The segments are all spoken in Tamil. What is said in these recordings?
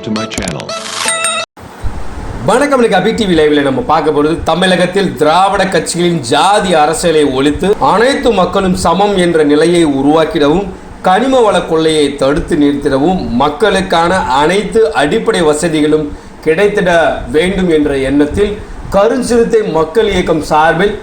subscribe to my channel. வணக்கம் இன்னைக்கு அபி டிவி லைவ்ல நம்ம பார்க்க போறது தமிழகத்தில் திராவிட கட்சிகளின் ஜாதி அரசியலை ஒழித்து அனைத்து மக்களும் சமம் என்ற நிலையை உருவாக்கிடவும் கனிம வள கொள்ளையை தடுத்து நிறுத்திடவும் மக்களுக்கான அனைத்து அடிப்படை வசதிகளும் கிடைத்திட வேண்டும் என்ற எண்ணத்தில் கருஞ்சிறுத்தை மக்கள் இயக்கம் சார்பில்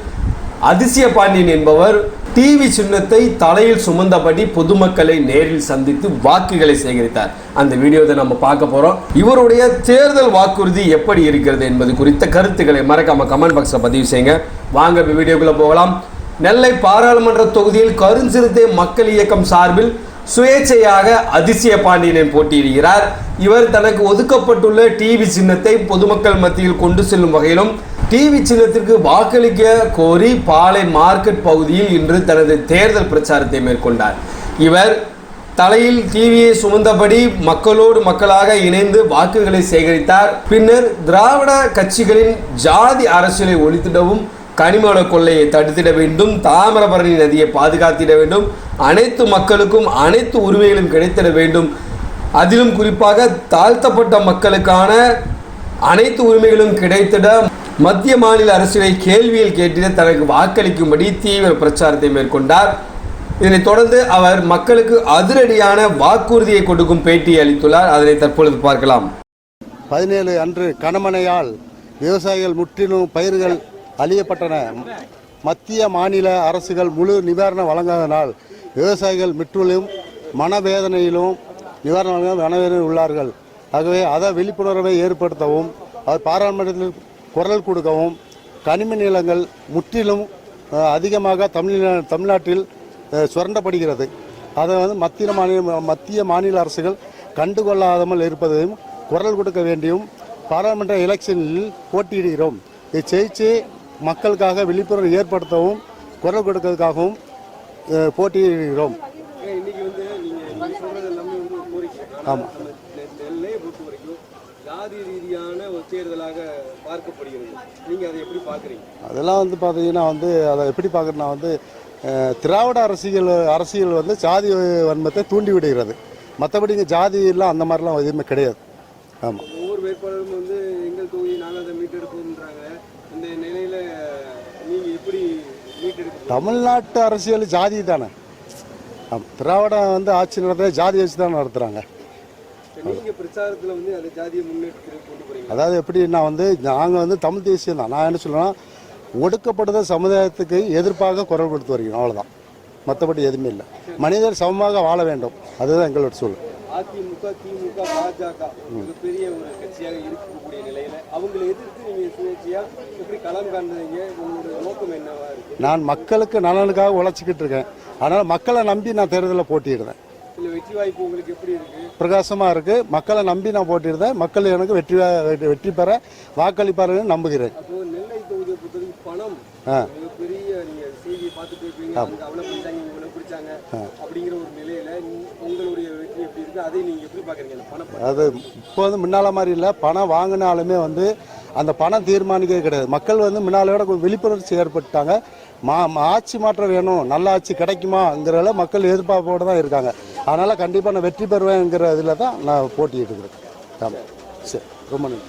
அதிசய பாண்டியன் என்பவர் டிவி சின்னத்தை தலையில் சுமந்தபடி பொதுமக்களை நேரில் சந்தித்து வாக்குகளை சேகரித்தார். அந்த வீடியோவை நம்ம பார்க்க போறோம். இவருடைய தேர்தல் வாக்குறுதி எப்படி இருக்கிறது என்பது குறித்த கருத்துக்களை மறக்காம கமெண்ட் பாக்ஸ்ல பதிவு செய்யுங்க. வாங்க இப்ப வீடியோக்குள்ள போகலாம். நெல்லை பாராளுமன்ற தொகுதியில் கருஞ்சிறுத்தை மக்கள் இயக்கம் சார்பில் சுயேட்சையாக அதிசய பாண்டியன் போட்டியிடுகிறார். இவர் தனக்கு ஒதுக்கப்பட்டுள்ள டிவி சின்னத்தை பொதுமக்கள் மத்தியில் கொண்டு செல்லும் வகையிலும் டிவி சின்னத்திற்கு வாக்களிக்க கோரி பாலை மார்க்கெட் பகுதியில் இன்று தனது தேர்தல் பிரச்சாரத்தை மேற்கொண்டார். இவர் தலையில் டிவியை சுமந்தபடி மக்களோடு மக்களாக இணைந்து வாக்குகளை சேகரித்தார். பின்னர் திராவிட கட்சிகளின் ஜாதி அரசியலை ஒழித்திடவும் கனிமவள கொள்ளையை தடுத்திட வேண்டும் தாமிரபரணி நதியை பாதுகாத்திட வேண்டும் அனைத்து மக்களுக்கும் அனைத்து உரிமைகளும் கிடைத்திட வேண்டும். அதிலும் குறிப்பாக தாழ்த்தப்பட்ட மக்களுக்கான அனைத்து உரிமைகளும் கிடைத்திட மத்திய மாநில அரசுகளை கேள்வியில் கேட்டிட தனக்கு வாக்களிக்கும்படி தீவிர பிரச்சாரத்தை மேற்கொண்டார். இதனைத் தொடர்ந்து அவர் மக்களுக்கு அதிரடியான வாக்குறுதியை கொடுக்கும் பேட்டியை அளித்துள்ளார். அதனை தற்பொழுது பார்க்கலாம். பதினேழு அன்று கணமனையால் விவசாயிகள் முற்றிலும் பயிர்கள் அழியப்பட்டன. மத்திய மாநில அரசுகள் முழு நிவாரணம் வழங்காதனால் விவசாயிகள் முற்றிலும் மனவேதனையிலும் நிவாரணம் வழங்க உள்ளார்கள். ஆகவே அதை விழிப்புணர்வை ஏற்படுத்தவும் அது பாராளுமன்றத்தில் குரல் கொடுக்கவும் கனிம நிலங்கள் முற்றிலும் அதிகமாக தமிழ் தமிழ்நாட்டில் சுரண்டப்படுகிறது. அதை வந்து மத்திய மாநில மத்திய மாநில அரசுகள் கண்டுகொள்ளாதமல் இருப்பதையும் குரல் கொடுக்க வேண்டியும் பாராளுமன்ற எலெக்ஷனில் போட்டியிடுகிறோம். இதை ஜெயிச்சு மக்களுக்காக விழிப்புணர்வு ஏற்படுத்தவும் குரல் கொடுக்கறதுக்காகவும் போட்டியிடுகிறோம். வந்து சொல்றது ஆமாம் ஜாதி ரீதியான பார்க்கப்படுகிறது அதை எப்படி அதெல்லாம் வந்து பார்த்தீங்கன்னா வந்து அதை எப்படி பார்க்குறேன்னா வந்து திராவிட அரசியல் அரசியல் வந்து ஜாதி வன்மத்தை தூண்டி விடுகிறது. மற்றபடி இங்கே ஜாதி எல்லாம் அந்த மாதிரிலாம் எதுவுமே கிடையாது. ஆமாம் ஒவ்வொரு வேட்பாளரும் வந்து எங்கள் தொகுதி நாங்கள் அதை மீட்டெடுப்போம் இந்த நிலையில நீங்க எப்படி மீட்டெடுக்க தமிழ்நாட்டு அரசியல் ஜாதி தானே. திராவிடம் வந்து ஆட்சி நடத்த ஜாதி வச்சு தான் நடத்துகிறாங்க அதாவது எப்படின்னா வந்து நாங்கள் வந்து தமிழ் தேசியம் தான். நான் என்ன சொல்லுவேன்னா ஒடுக்கப்படுத சமுதாயத்துக்கு எதிர்ப்பாக குரல் கொடுத்து வருகிறோம். அவ்வளோதான் மற்றபடி எதுவுமே இல்லை. மனிதர் சமமாக வாழ வேண்டும். அதுதான் எங்களோட சூழல். அதிமுக திமுக பாஜக மிகப்பெரிய ஒரு கட்சியாக இருக்கக்கூடிய நிலையில அவங்களை எதிர்த்து நீங்க சுயேட்சையா எப்படி களம் காண்றீங்க? உங்களுடைய நோக்கம் என்னவா இருக்கு? நான் மக்களுக்கு நலனுக்காக உழைச்சிக்கிட்டு இருக்கேன். அதனால் மக்களை நம்பி நான் தேர்தலில் போட்டியிடுறேன். இல்ல வெற்றி வாய்ப்பு உங்களுக்கு எப்படி இருக்கு? பிரகாசமாக இருக்குது மக்களை நம்பி நான் போட்டியிடுறேன். மக்கள் எனக்கு வெற்றி வெற்றி பெற வாக்களிப்பார்கள் நம்புகிறேன். அப்போ நெல்லை தொகுதியை பொறுத்தவரைக்கும் பணம் ஆ. மிகப்பெரிய நீங்க செய்தியை பார்த்துட்டு இருப்பீங்க அங்க அவ்வளவு அதை இப்போ வந்து முன்னால மாதிரி இல்லை. பணம் வாங்கினாலுமே வந்து அந்த பணம் தீர்மானிக்கவே கிடையாது. மக்கள் வந்து முன்னாலோட கொஞ்சம் விழிப்புணர்ச்சி ஏற்பட்டாங்க. மா ஆட்சி மாற்றம் வேணும். நல்ல ஆட்சி கிடைக்குமாங்கிறத மக்கள் எதிர்பார்ப்போடு தான் இருக்காங்க. அதனால் கண்டிப்பாக நான் வெற்றி பெறுவேங்கிற இதில் தான் நான் போட்டியிட்டு இருக்கிறேன் ஆமாம் சரி. ரொம்ப நன்றி.